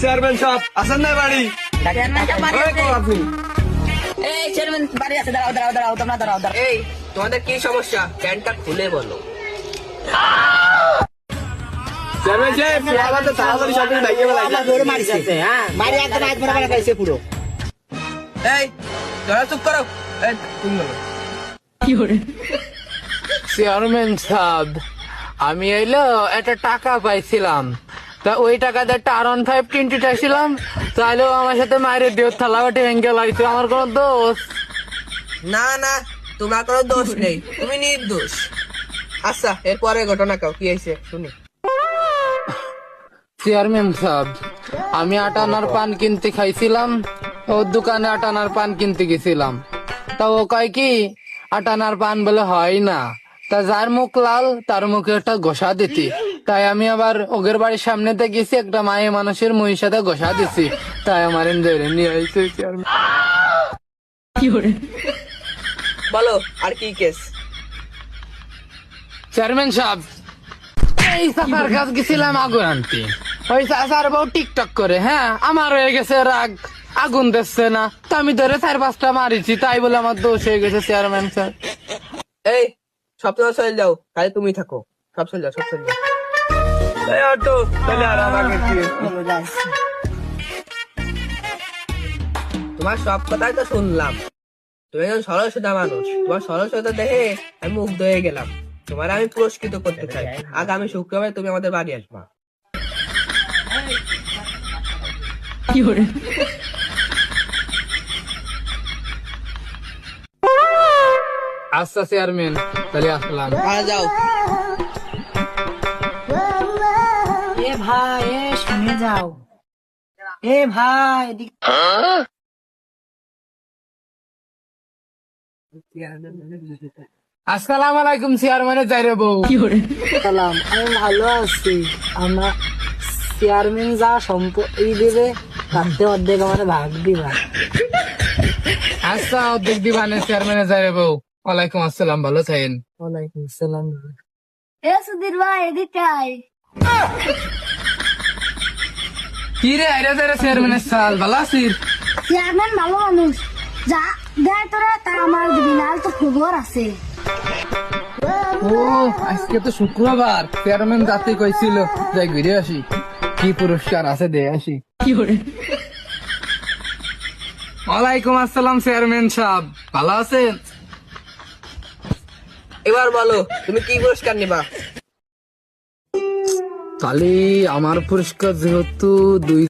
Chairman সাহেব আছেন না বাড়ি? আপনি। এই চেয়ারম্যান বাড়ি আছে দাঁড়াও দাঁড়াও দাঁড়াও তোমরা দাঁড়াও দাঁড়াও। এই তোমাদের কি সমস্যা? প্যান্টটা খুলে বলো। চেয়ারম্যান সাহেব আমাদের তাড়াতাড়ি সব কিছু ডাকিয়ে বেলাইছে বাড়ি একদম আজ বড় বড় খাইছে পুরো। এই তোরা চুপ করো। এই, তুমি বলো। চেয়ারম্যান সাহেব আমি এলো একটা টাকা পাইছিলাম। তা ওই টাকাতে একটা আর ওয়ান ফাইভ টোয়েন্টি টাইছিলাম তাহলেও আমার সাথে মায়ের দেহ থালাবাটি ভেঙে লাগছে আমার কোনো দোষ। না না তোমার কোনো দোষ নেই। তুমি নির্দোষ। আচ্ছা এরপরে ঘটনা কাও কি হয়েছে শুনি। চেয়ারম্যান সাহেব আমি আটানার পান কিনতে খাইছিলাম ওর দোকানে আটানার পান কিনতে গেছিলাম। তা ও কয় কি আটানার পান বলে হয় না। তা যার মুখ লাল তার মুখে একটা ঘষা দিতি। তাই আমি আবার ওগের বাড়ির সামনেতে গেছি একটা মায়ে মানুষের মহির সাথে ঘষা দিছি। তাই আমার ধরে নিয়ে আইছে চেয়ারম্যান বলো আর কি কেস চেয়ারম্যান সাহেব এই গেছিলাম আগুন আনতে। ওই বউ টিকটক করে হ্যাঁ আমার হয়ে গেছে রাগ আগুন দিচ্ছে না। তো আমি ধরে চার পাঁচটা মারিছি তাই বলে আমার দোষ হয়ে গেছে চেয়ারম্যান স্যার এই সব চলে যাও তাহলে তুমি থাকো। সব চলে যাও সব চলে যাও। এই তাহলে আর আমাকে তোমার সব কথাই তো শুনলাম। তুমি একজন সোজা মানুষ। তোমার সোজা দেখে আমি মুগ্ধ হয়ে গেলাম। তোমার আমি পুরস্কৃত করতে চাই। আগামী শুক্রবার তুমি আমাদের বাড়ি আসবা। আচ্ছা চেয়ারম্যান। তাহলে আসলাম। আর যাও। ভাই এ শুনে যাও। এ ভাই এদিক আসসালাম আলাইকুম চেয়ারম্যানের যাইরে বউ। সালাম আমি ভালো আছি। আমরা চেয়ারম্যান যা সম্পত্তি দেবে তাতে অর্ধেক আমার ভাগ দিবা। আচ্ছা অর্ধেক দিবানে চেয়ারম্যানের যাইরে বউ। ওয়ালাইকুম আসসালাম ভালো থাকেন। ওয়ালাইকুম সালাম এ সুধীর ভাই এদিকে আয় কি রে আইরে চেয়ারম্যানের সাল ভালো আছিস? চেয়ারম্যান ভালো মানুষ। যা দেয় তোরা তা আমার দিবি না তো খবর আছে। ও আজকে তো শুক্রবার। চেয়ারম্যান যাতে কইছিল যাই ঘুরে আসি। কি পুরস্কার আছে দে আসি। ওয়ালাইকুম আসসালাম চেয়ারম্যান সাহেব। ভালো আছেন? এবার বলো তুমি কি পুরস্কার নিবা? তাহলে আমার পুরস্কার যেহেতু দুই